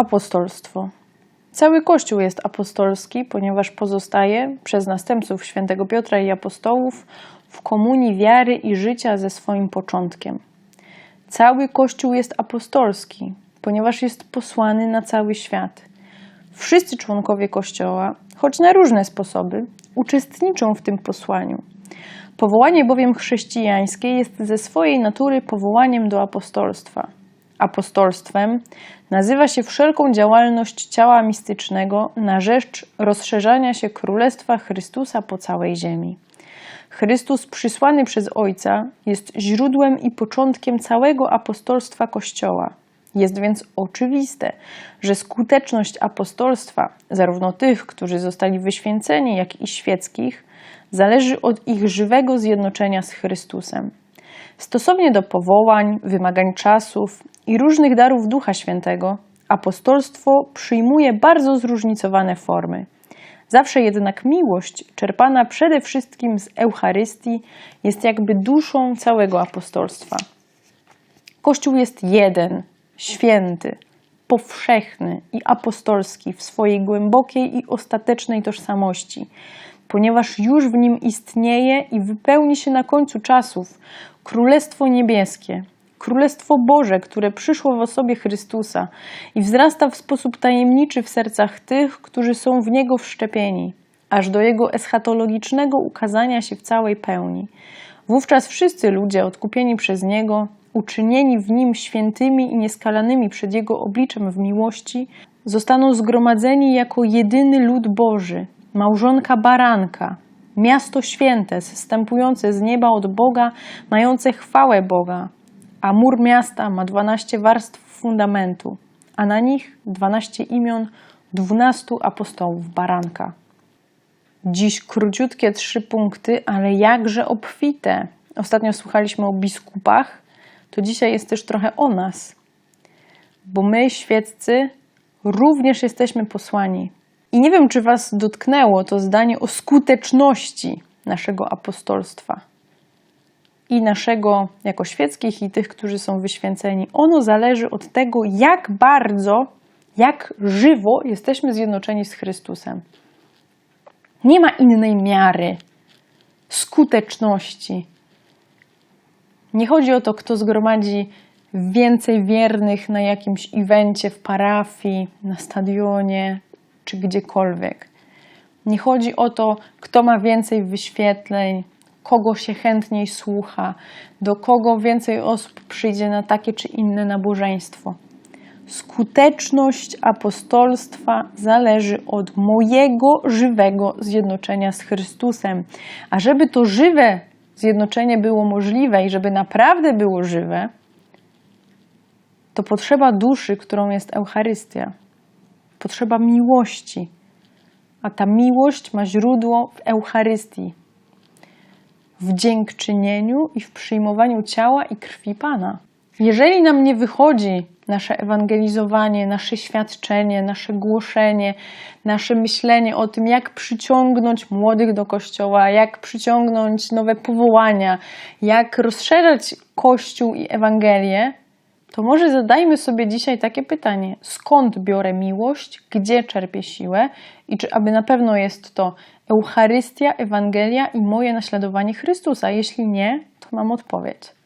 Apostolstwo. Cały Kościół jest apostolski, ponieważ pozostaje przez następców świętego Piotra i apostołów w komunii wiary i życia ze swoim początkiem. Cały Kościół jest apostolski, ponieważ jest posłany na cały świat. Wszyscy członkowie Kościoła, choć na różne sposoby, uczestniczą w tym posłaniu. Powołanie bowiem chrześcijańskie jest ze swojej natury powołaniem do apostolstwa. Apostolstwem nazywa się wszelką działalność ciała mistycznego na rzecz rozszerzania się Królestwa Chrystusa po całej ziemi. Chrystus przysłany przez Ojca jest źródłem i początkiem całego apostolstwa Kościoła. Jest więc oczywiste, że skuteczność apostolstwa, zarówno tych, którzy zostali wyświęceni, jak i świeckich, zależy od ich żywego zjednoczenia z Chrystusem. Stosownie do powołań, wymagań czasów i różnych darów Ducha Świętego, apostolstwo przyjmuje bardzo zróżnicowane formy. Zawsze jednak miłość, czerpana przede wszystkim z Eucharystii, jest jakby duszą całego apostolstwa. Kościół jest jeden, święty, powszechny i apostolski w swojej głębokiej i ostatecznej tożsamości, ponieważ już w nim istnieje i wypełni się na końcu czasów Królestwo Niebieskie, Królestwo Boże, które przyszło w osobie Chrystusa i wzrasta w sposób tajemniczy w sercach tych, którzy są w Niego wszczepieni, aż do Jego eschatologicznego ukazania się w całej pełni. Wówczas wszyscy ludzie odkupieni przez Niego, uczynieni w Nim świętymi i nieskalanymi przed Jego obliczem w miłości, zostaną zgromadzeni jako jedyny lud Boży, małżonka baranka, miasto święte, zstępujące z nieba od Boga, mające chwałę Boga, a mur miasta ma 12 warstw fundamentu, a na nich 12 imion 12 apostołów baranka. Dziś króciutkie trzy punkty, ale jakże obfite. Ostatnio słuchaliśmy o biskupach, to dzisiaj jest też trochę o nas, bo my, świeccy, również jesteśmy posłani. I nie wiem, czy Was dotknęło to zdanie o skuteczności naszego apostolstwa i naszego jako świeckich i tych, którzy są wyświęceni. Ono zależy od tego, jak bardzo, jak żywo jesteśmy zjednoczeni z Chrystusem. Nie ma innej miary skuteczności. Nie chodzi o to, kto zgromadzi więcej wiernych na jakimś evencie w parafii, na stadionie czy gdziekolwiek. Nie chodzi o to, kto ma więcej wyświetleń, kogo się chętniej słucha, do kogo więcej osób przyjdzie na takie czy inne nabożeństwo. Skuteczność apostolstwa zależy od mojego żywego zjednoczenia z Chrystusem. A żeby to żywe zjednoczenie było możliwe i żeby naprawdę było żywe, to potrzeba duszy, którą jest Eucharystia. Potrzeba miłości. A ta miłość ma źródło w Eucharystii, w dziękczynieniu i w przyjmowaniu ciała i krwi Pana. Jeżeli nam nie wychodzi nasze ewangelizowanie, nasze świadczenie, nasze głoszenie, nasze myślenie o tym, jak przyciągnąć młodych do kościoła, jak przyciągnąć nowe powołania, jak rozszerzać kościół i Ewangelię, to może zadajmy sobie dzisiaj takie pytanie: skąd biorę miłość, gdzie czerpię siłę i czy aby na pewno jest to Eucharystia, Ewangelia i moje naśladowanie Chrystusa? Jeśli nie, to mam odpowiedź.